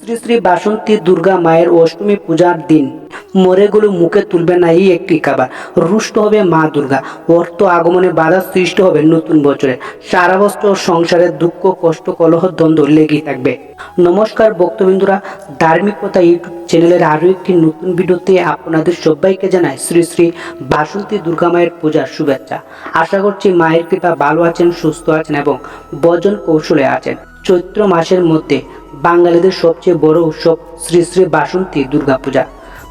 শ্রী শ্রী বাসন্তী দুর্গা মায়ের অষ্টমী পূজার দিন। মরেগুলো মুখে তুলবে না এই একটি কাবার রুষ্ট হবে মা দুর্গা। অর্থ আগমনে বাধা সৃষ্টি হবে নতুন বছরে। সারা বছর সংসারে দুঃখ, কষ্ট, কলহ, দ্বন্দ্ব লেগেই থাকবে। নমস্কার বক্তবিন্দুরা ধার্মিকতা ইউটিউব চ্যানেলের আরও একটি নতুন ভিডিওতে আপনাদের সবাইকে জানায় শ্রী শ্রী বাসন্তী দুর্গা মায়ের পূজার শুভেচ্ছা। আশা করছি মায়ের কৃপা ভালো আছেন, সুস্থ আছেন এবং বজন কৌশলে আছেন। চৈত্র মাসের মধ্যে বাঙালিদের সবচেয়ে বড় উৎসব শ্রী শ্রী বাসন্তী দুর্গাপূজা।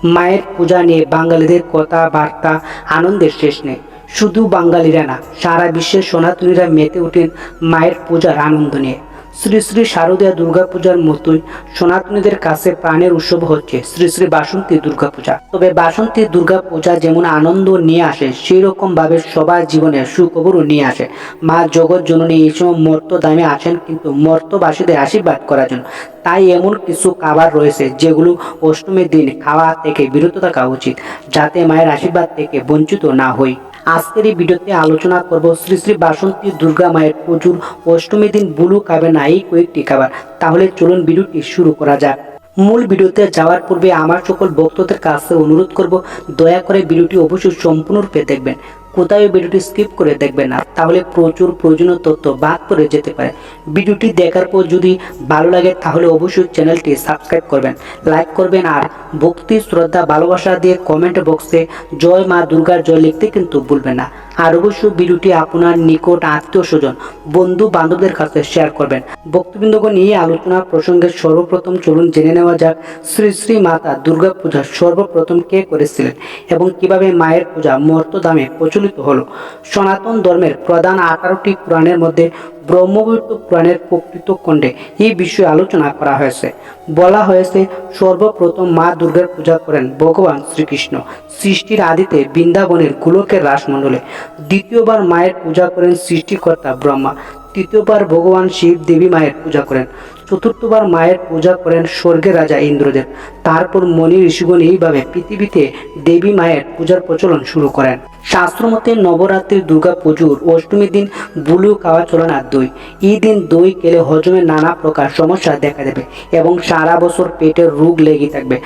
মায়ের পূজা নিয়ে বাঙালিদের কথাবার্তা আনন্দের শেষ নেই। শুধু বাঙালিরা না, সারা বিশ্বের সনাতনীরা মেতে ওঠেন মায়ের পূজার আনন্দ নিয়ে। শ্রী শ্রী শারদীয়া দুর্গাপূজার মতোই সনাতনীদের কাছে প্রাণের উৎসব হচ্ছে শ্রী শ্রী বাসন্তী দুর্গাপূজা। তবে বাসন্তী দুর্গাপূজা যেমন আনন্দ নিয়ে আসে সেই রকম ভাবে সবার জীবনে সুখবরও নিয়ে আসে। মা জগৎ জননী এই সময় মর্ত দামে আসেন কিন্তু মর্তবাসীদের আশীর্বাদ করার জন্য। তাই এমন কিছু খাবার রয়েছে যেগুলো অষ্টমীর দিন খাওয়া থেকে বিরত থাকা উচিত, যাতে মায়ের আশীর্বাদ থেকে বঞ্চিত না হই। আজকের এই ভিডিওতে আলোচনা করব শ্রী শ্রী বাসন্তী দুর্গা মায়ের প্রচুর অষ্টমী দিন বুলু খাবে না, এই কয়েকটি খাবার। তাহলে চলুন ভিডিওটি শুরু করা যাক। মূল ভিডিওতে যাওয়ার পূর্বে আমার সকল ভক্তদের কাছে অনুরোধ করব, দয়া করে ভিডিওটি অবশ্যই সম্পূর্ণরূপে দেখবেন। কোথাও ভিডিওটি স্কিপ করে দেখবেন না, তাহলে প্রচুর প্রয়োজনীয় তথ্য বাদ পড়ে যেতে পারে। ভিডিওটি দেখার পর যদি ভালো লাগে, তাহলে অবশ্যই চ্যানেলটি সাবস্ক্রাইব করবেন লাইক করবেন আর ভক্তি, শ্রদ্ধা, ভালোবাসা দিয়ে কমেন্ট বক্সে জয় মা দুর্গার জয় লিখতে কিন্তু ভুলবেন না। আর অবশ্যই ভিডিওটি আপনার নিকট আত্মীয় স্বজন বন্ধু বান্ধবদের কাছে শেয়ার করবেন। বক্তবৃন্দগণ এই আলোচনা প্রসঙ্গে সর্বপ্রথম চলুন জেনে নেওয়া যাক, শ্রী শ্রী মাতা দুর্গা পূজা সর্বপ্রথম কে করেছিলেন এবং কীভাবে মায়ের পূজা মর্তদামে প্রচলিত হলো? সনাতন ধর্মের প্রধান আঠারোটি পুরাণের মধ্যে ব্রহ্মবৈত্য পুরাণের প্রকৃত খণ্ডে এই বিষয়ে আলোচনা করা হয়েছে। বলা হয়েছে, সর্বপ্রথম মা দুর্গার পূজা করেন ভগবান শ্রীকৃষ্ণ। সৃষ্টির আদিতে বৃন্দাবনের গোলকের রাসমণ্ডলে। দ্বিতীয়বার মায়ের পূজা করেন সৃষ্টিকর্তা ব্রহ্মা। তৃতীয়বার ভগবান শিব দেবী মায়ের পূজা করেন। চতুর্থবার মায়ের পূজা করেন স্বর্গের রাজা ইন্দ্রদেব। তারপর মনি ঋষিগণ এইভাবে পৃথিবীতে দেবী মায়ের পূজার প্রচলন শুরু করেন। শাস্ত্রমতে নবরাত্রির দুর্গা পুজোর অষ্টমীর দিন বুলু খাওয়া চলে না দই। এই দিন দই খেলে হজমে নানা প্রকার সমস্যা দেখা দেবে এবং সারা বছর পেটের রোগ লেগে থাকবে।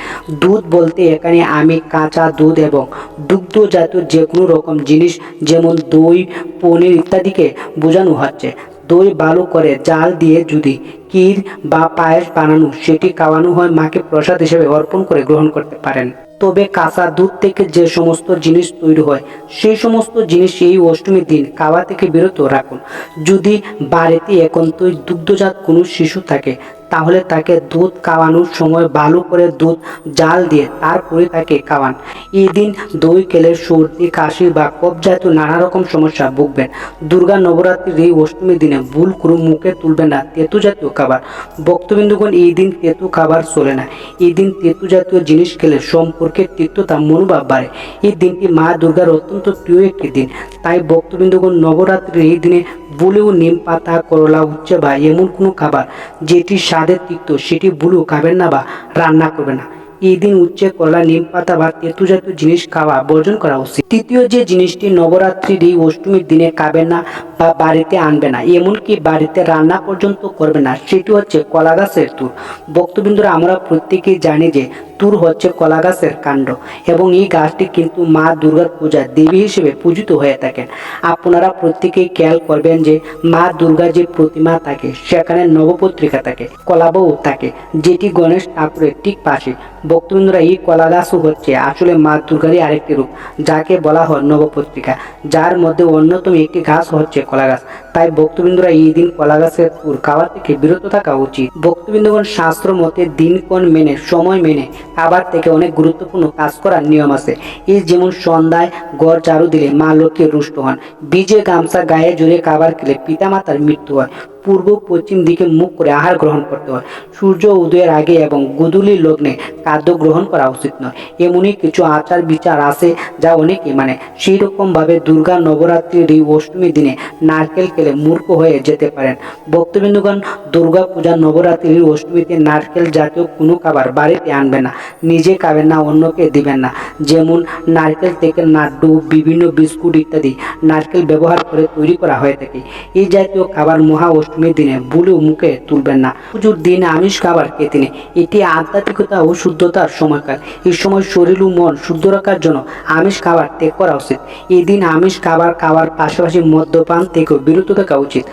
দুধ বলতে এখানে আমি কাঁচা দুধ এবং দুগ্ধ জাতীয় যে কোনো রকম জিনিস যেমন দই, পনির ইত্যাদিকে বোঝানো হচ্ছে। দই ভালো করে জাল দিয়ে যদি ক্ষীর বা পায়েস বানানো, সেটি খাওয়ানো হয়, মাকে প্রসাদ হিসেবে অর্পণ করে গ্রহণ করতে পারেন। তবে কাঁচা দুধ থেকে যে সমস্ত জিনিস তৈরি হয়, সেই সমস্ত জিনিস এই অষ্টমীর দিন খাওয়া থেকে বিরত রাখুন। যদি বাড়িতে এখন তৈরি দুগ্ধজাত কোনো শিশু থাকে তাহলে তাকে দুধ খাওয়ানোর সময় ভালো করে দুধ জাল দিয়ে তারপরে তাকে খাওয়ান। এই দিন দই কেলে সর্দি, কাশি বা কফ জাতীয় নানা রকম সমস্যা ভুগবেন। দুর্গা নবরাত্রির এই অষ্টমীর দিনে ভুল করে মুখে তুলবেন না তেতু জাতীয় খাবার। ভক্তবিন্দুগণ এই দিন তেতু খাবার চলে না। এই দিন তেতু জাতীয় জিনিস খেলে সম্পর্কে তিক্ততা, মনোভাব বাড়ে। এই দিনটি মা দুর্গার অত্যন্ত প্রিয় একটি দিন। তাই ভক্তবিন্দুগণ নবরাত্রির এই দিনে বুলেও নিম পাতা, করলা, উচ্ছে বা এমন কোনো খাবার যেটি স্বাদের তিক্ত, সেটি বুলেও খাবেন না বা রান্না করবে না। এই দিন উচ্ছে, করলা, নিম পাতা বা তেতু জাতীয় জিনিস খাওয়া বর্জন করা উচিত। তৃতীয় যে জিনিসটি নবরাত্রির এই অষ্টমীর দিনে খাবেন না বা বাড়িতে আনবে না, এমনকি বাড়িতে রান্না পর্যন্ত করবে না, সেটি হচ্ছে কলা গাছের তুর ভক্তবিন্দুরা আমরা প্রত্যেকেই জানি যে তুর হচ্ছে কলা গাছের কাণ্ড এবং এই গাছটি কিন্তু মা দুর্গার পূজা দেবী হিসেবে পূজিত হয়ে থাকেন। আপনারা প্রত্যেকেই খেয়াল করবেন যে মা দুর্গার যে প্রতিমা থাকে, সেখানে নবপত্রিকা থাকে, কলাবউ থাকে, যেটি গণেশ ঠাকুরের ঠিক পাশে। ভক্তবৃন্দরা এই কলা গাছও হচ্ছে আসলে মা দুর্গারই আরেকটি রূপ, যাকে বলা হয় নবপত্রিকা, যার মধ্যে অন্যতম একটি গাছ হচ্ছে কলা গাছ তাই ভক্তবৃন্দরা এই দিন কলা গাছের পুর খাওয়া থেকে বিরত থাকা উচিত। ভক্তবৃন্দগণ শাস্ত্র মতে দিনক্ষণ মেনে, সময় মেনে খাবার থেকে অনেক গুরুত্বপূর্ণ কাজ করার নিয়ম আছে। এই যেমন সন্ধ্যায় গড় ঝাড়ু দিলে মা লক্ষ্মী রুষ্ট হন। বীজে গামছা গায়ে জুড়ে খাবার খেলে পিতামাতার মৃত্যু হয়। পূর্ব পশ্চিম দিকে মুখ করে আহার গ্রহণ করতে হয়। সূর্য উদয়ের আগে এবং গুদুলি লগ্নে খাদ্য গ্রহণ করা উচিত নয়। এমনই কিছু আচার বিচার আছে যা অনেকে মানে সেই রকমভাবে দুর্গা নবরাত্রির এই অষ্টমী দিনে নারকেল খেলে মূর্খ হয়ে যেতে পারেন। ভক্তবিন্দুগণ, দুর্গা পূজা নবরাত্রির অষ্টমীতে নারকেল জাতীয় কোনো খাবার বাড়িতে আনবে না, নিজে খাবেন না, অন্যকে দিবেন না। যেমন নারকেল থেকে নাড্ডু, বিভিন্ন বিস্কুট ইত্যাদি নারকেল ব্যবহার করে তৈরি করা হয়ে থাকে। এই জাতীয় খাবার মহা অষ্টমীর দিনে ভুলেও মুখে তুলবেন না। পুজোর দিন আমিষ খাবার খেতে নেই এটি আধ্যাত্মিকতা ও শুদ্ধতার সময়কাল। এই সময় শরীর ও মন শুদ্ধ রাখার জন্য আমিষ খাবার ত্যাগ করা উচিত। এই দিন আমিষ খাবার খাওয়ার পাশাপাশি মদ্যপান থেকেও বিরত থাকা উচিত।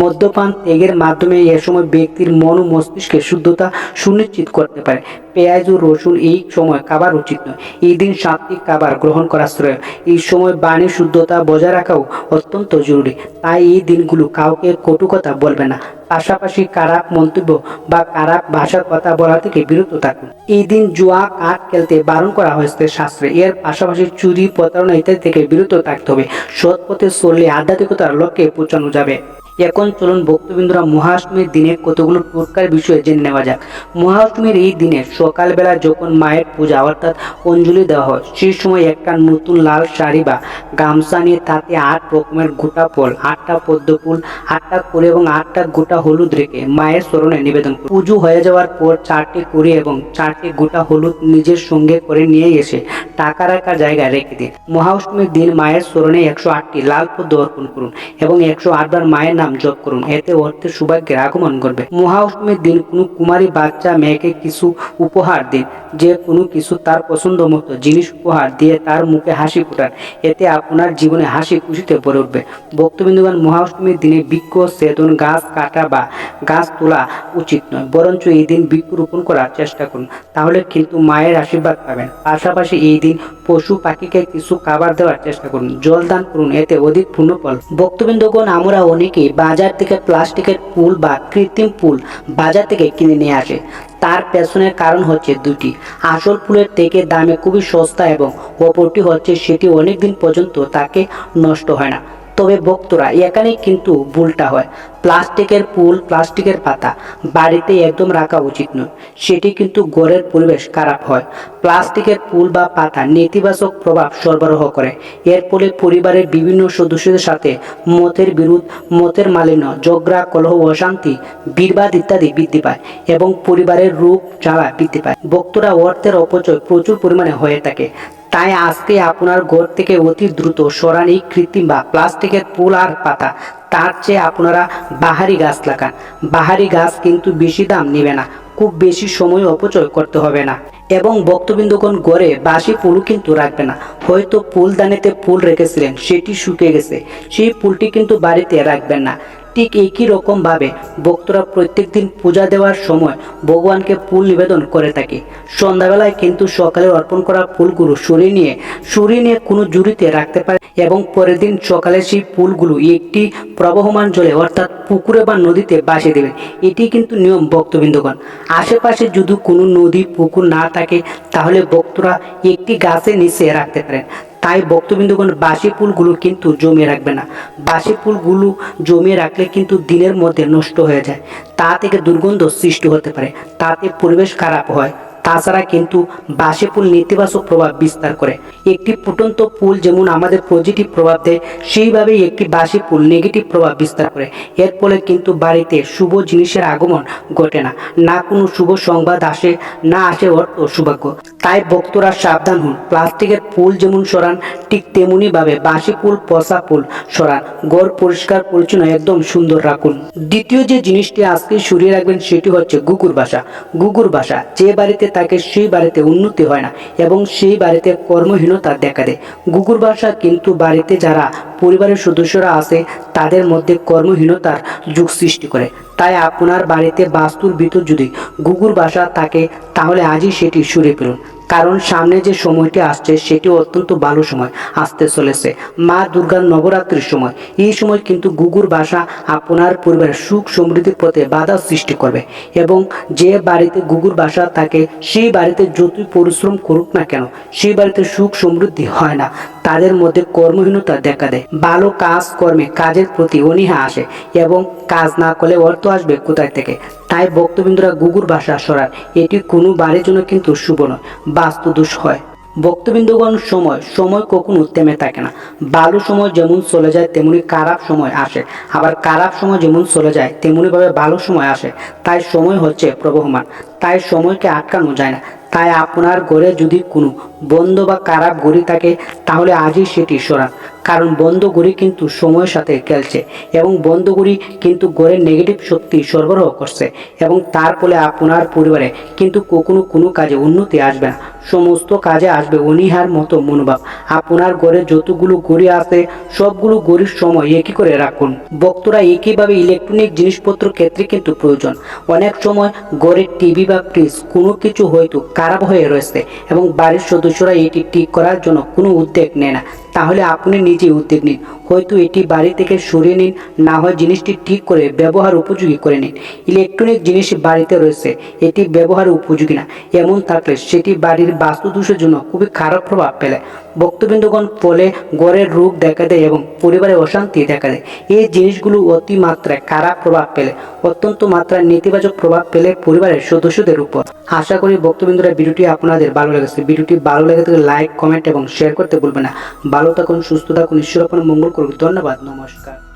মদ্যপান ত্যাগের মাধ্যমে এ সময় ব্যক্তির মন ও মস্তিষ্কের শুদ্ধতা সুনিশ্চিত করতে পারে। পেঁয়াজ ও রসুন এই সময় খাবার উচিত নয়। এই দিন সাত্বিক খাবার গ্রহণ করা শ্রেয়। এই সময় বাণীর শুদ্ধতা বজায় রাখাও অত্যন্ত জরুরি। তাই এই দিনগুলো কাউকে কটু কথা বলবে না। পাশাপাশি খারাপ মন্তব্য বা খারাপ ভাষার কথা বলা থেকে বিরত থাকুন। এই দিন জুয়া, কাঠ খেলতে বারণ করা হয়েছে শাস্ত্রে। এর পাশাপাশি চুরি, প্রতারণা ইত্যাদি থেকে বিরত থাকতে হবে। সৎ পথে চললে আধ্যাত্মিকতার লক্ষ্যে পৌঁছানো যাবে। এখন চলুন ভক্তবিন্দুরা মহাষ্টমীর দিনে কতগুলো টোটকার বিষয়ে জেনে নেওয়া যাক। মহাষ্টমীর এই দিনে সকালবেলা যখন মায়ের পূজা, অর্থাৎ অঞ্জলি দেওয়া হয়, সেই সময় একটা নতুন লাল শাড়ি বা গামছা নিয়ে তাতে আট রকমের গোটা ফল, আটটা পদ্ম ফুল, আটটা করে এবং আটটা গোটা হলুদ রেখে মায়ের স্মরণে নিবেদন করুন পুজো হয়ে যাওয়ার পর চারটি করে এবং চারটি গোটা হলুদ নিজের সঙ্গে করে নিয়ে এসে টাকা রাখার জায়গায় রেখে দিন। মহাষ্টমীর দিন মায়ের স্মরণে একশো আটটি লাল পদ্ম অর্পণ করুন এবং একশো আটবার মায়ের নাম জপ করুন। এতে অর্থের সৌভাগ্যের আগমন করবে। মহাষ্টমীর দিন কোনো কুমারী বাচ্চা মেয়েকে কিছু উপহার দিন। যে কোনো কিছু তার পছন্দ মতো জিনিস উপহার দিয়ে তার মুখে হাসি ফোটান। এতে আপনার জীবনে হাসি খুশিতে ভরে উঠবে। ভক্তবিন্দুগণ মহাষ্টমীর দিনে বৃক্ষ, সেদন, গাছ, কাটা বা গাছ তোলা উচিত নয়। বরঞ্চ এই দিন বৃক্ষ রোপণ করার চেষ্টা করুন। তাহলে কিন্তু মায়ের আশীর্বাদ পাবেন। পাশাপাশি এই দিন পশু পাখিকে কিছু খাবার দেওয়ার চেষ্টা করুন। জল দান করুন, এতে অধিক পূর্ণ ফল ভক্তবৃন্দগণ, আমরা অনেকেই বাজার থেকে প্লাস্টিকের পুল বা কৃত্রিম পুল বাজার থেকে কিনে নিয়ে আসে। তার পেছনের কারণ হচ্ছে দুটি। আসল ফুলের থেকে দামে খুবই সস্তা এবং অপরটি হচ্ছে সেটি অনেক দিন পর্যন্ত তাকে নষ্ট হয় না। তবে ভক্তরা এখানে কিন্তু ভুলটা হয়। প্লাস্টিকের ফুল প্লাস্টিকের পাতা বাড়িতে একদম রাখা উচিত নয়। সেটি কিন্তু ঘরের পরিবেশ খারাপ হয়। প্লাস্টিকের ফুল বা পাতা নেতিবাচক প্রভাব সরবরাহ করে। এর ফলে পরিবারের বিভিন্ন সদস্যদের সাথে মতের বিরোধ, মতের মালিন্য, ঝগড়া, কলহ, অশান্তি, বিবাদ ইত্যাদি বৃদ্ধি পায় এবং পরিবারের রূপ, জ্বালা বৃদ্ধি পায়। বক্তরা অর্থের অপচয় প্রচুর পরিমাণে হয়ে থাকে। তাই আজকে আপনার ঘর থেকে অতি দ্রুত সরান কৃত্রিম বা প্লাস্টিকের ফুল আর পাতা, তার চেয়ে আপনারা বাহারি গাছ লাগান। বাহারি গাছ কিন্তু বেশি দাম নেবে না, খুব বেশি সময় অপচয় করতে হবে না। এবং ভক্তবৃন্দগণ গড়ে বাসি ফুলও কিন্তু রাখবে না। হয়তো ফুলদানিতে ফুল রেখেছিলেন, সেটি শুকিয়ে গেছে। সেই ফুলটি কিন্তু বাড়িতে রাখবেন না। ঠিক একই রকম ভাবে ভক্তরা প্রত্যেক দিন পূজা দেওয়ার সময় ভগবানকে ফুল নিবেদন করে থাকে। সন্ধ্যাবেলায় কিন্তু সকালে অর্পণ করা ফুলগুলো সরিয়ে নিয়ে সরিয়ে নিয়ে কোনো জুড়িতে রাখতে পারে এবং পরের দিন সকালে সেই ফুলগুলো একটি প্রবহমান জলে, অর্থাৎ পুকুরে বা নদীতে বাসিয়ে দেবেন এটি কিন্তু নিয়ম ভক্তবৃন্দগণ। আশেপাশে যদি কোনো নদী, পুকুর না থাকে, তাহলে ভক্তরা একটি গাছের নিচে রাখতে পারেন। তাই ভক্তবিন্দুগণ বাসি ফুলগুলো কিন্তু জমিয়ে রাখবে না। বাসি ফুলগুলো জমিয়ে রাখলে কিন্তু দিনের মধ্যে নষ্ট হয়ে যায়। তা থেকে দুর্গন্ধ সৃষ্টি হতে পারে। তাতে পরিবেশ খারাপ হয়। তাছাড়া কিন্তু বাসি ফুল নেতিবাচক প্রভাব বিস্তার করে। একটি ফুটন্ত ফুল যেমন আমাদের পজিটিভ প্রভাব দেয়, সেইভাবেই একটি বাসি ফুল নেগেটিভ প্রভাব বিস্তার করে। এর ফলে কিন্তু বাড়িতে শুভ জিনিসের আগমন ঘটে না। না কোনো শুভ সংবাদ আসে, না আসে অর্থ সৌভাগ্য তাই ভক্তরা সাবধান হন। প্লাস্টিকের ফুল যেমন সরান, ঠিক তেমনি ভাবে বাসি ফুল, পচা ফুল সরান। ঘর পরিষ্কার, পরিচ্ছন্ন, একদম সুন্দর রাখুন। দ্বিতীয় যে জিনিসটি আজকে সরিয়ে রাখবেন সেটি হচ্ছে গুগুর বাসা গুগুর বাসা যে বাড়িতে থাকে সেই বাড়িতে উন্নতি হয় না এবং সেই বাড়িতে কর্মহীনতা দেখা দেয়। গুগুর বাসা কিন্তু বাড়িতে যারা পরিবারের সদস্যরা আছে, তাদের মধ্যে কর্মহীনতার যুগ সৃষ্টি করে। তাই আপনার বাড়িতে বাস্তুর ভিতর যদি গুগুর বাসা থাকে, তাহলে আজই সেটি সুরে ফেলুন। কারণ সামনে যে সময়টি আসছে, সেটি অত্যন্ত ভালো সময় আসতে চলেছে। মা দুর্গার নবরাত্রির সময়। এই সময় কিন্তু গুগুর বাসা আপনার পরিবারের সুখ সমৃদ্ধির পথে বাধা সৃষ্টি করবে এবং যে বাড়িতে গুগুর বাসা থাকে, সেই বাড়িতে যতই পরিশ্রম করুক না কেন, সেই বাড়িতে সুখ সমৃদ্ধি হয় না। তাদের মধ্যে কর্মহীনতা দেখা দেয়। ভালো কাজ কর্মে কাজের প্রতি অনীহা আসে এবং কাজ না করলে অর্থ আসবে কোথায় থেকে? তাই ভক্তবৃন্দরা গুগুর বাসা সরান। এটি কোনো বাড়ির জন্য কিন্তু শুভ নয়, বাস্তু দোষ হয়। ভক্তবৃন্দগণ সময় সময় কখনো থেমে থাকে না। ভালো সময় যেমন চলে যায়, তেমনি খারাপ সময় আসে। আবার খারাপ সময় যেমন চলে যায়, তেমনিভাবে ভালো সময় আসে। তাই সময় হচ্ছে প্রবহমান। তাই সময়কে আটকানো যায় না। তাই আপনার ঘরে যদি কোনো বন্ধ বা খারাপ ঘড়ি থাকে, তাহলে আজই সেটি সরান। কারণ বন্ধ ঘড়ি কিন্তু সময়ের সাথে খেলছে এবং বন্ধ ঘড়ি কিন্তু ঘরের নেগেটিভ শক্তি সরবরাহ করছে এবং তার ফলে আপনার পরিবারে কিন্তু কখনো কোনো কাজে উন্নতি আসবে না। সমস্ত কাজে আসবে, অনিহার মতো মনোভাব। আপনার ঘরে যতগুলো ঘড়ি আছে, সবগুলো ঘড়ির সময় একই করে রাখুন। বক্তরা একইভাবে ইলেকট্রনিক জিনিসপত্র ক্ষেত্রে কিন্তু প্রয়োজন। অনেক সময় ঘরের টিভি বা ফ্রিজ কোনো কিছু হয়তো খারাপ হয়ে রয়েছে এবং বাড়ির সদস্যরা এটি ঠিক করার জন্য কোনো উদ্যোগ নেয় না। তাহলে আপনি নিজে উদ্যোগ নিন। হয়তো এটি বাড়ি থেকে সরিয়ে নিন, না হয় জিনিসটি ঠিক করে ব্যবহার উপযোগী করে নিন। ইলেকট্রনিক জিনিস বাড়িতে রয়েছে, এটি ব্যবহার উপযোগী না। এমন থাকলে সেটি বাড়ির বাস্তুদোষের জন্য খুবই খারাপ প্রভাব ফেলে। ভক্তবৃন্দগণ ফলে গড়ের রোগ দেখা দেয় এবং পরিবারে অশান্তি দেখা দেয়। এই জিনিসগুলো অতি মাত্রায় খারাপ প্রভাব ফেলে, অত্যন্ত মাত্রায় নেতিবাচক প্রভাব ফেলে পরিবারের সদস্যদের উপর। আশা করি ভক্তবৃন্দরা ভিডিওটি আপনাদের ভালো লেগেছে। ভিডিওটি ভালো লেগে থাকলে লাইক, কমেন্ট এবং শেয়ার করতে ভুলবেন না। ভালো থাকুন, সুস্থ থাকুন, ঈশ্বর আপনার মঙ্গল করুন ধন্যবাদ, নমস্কার।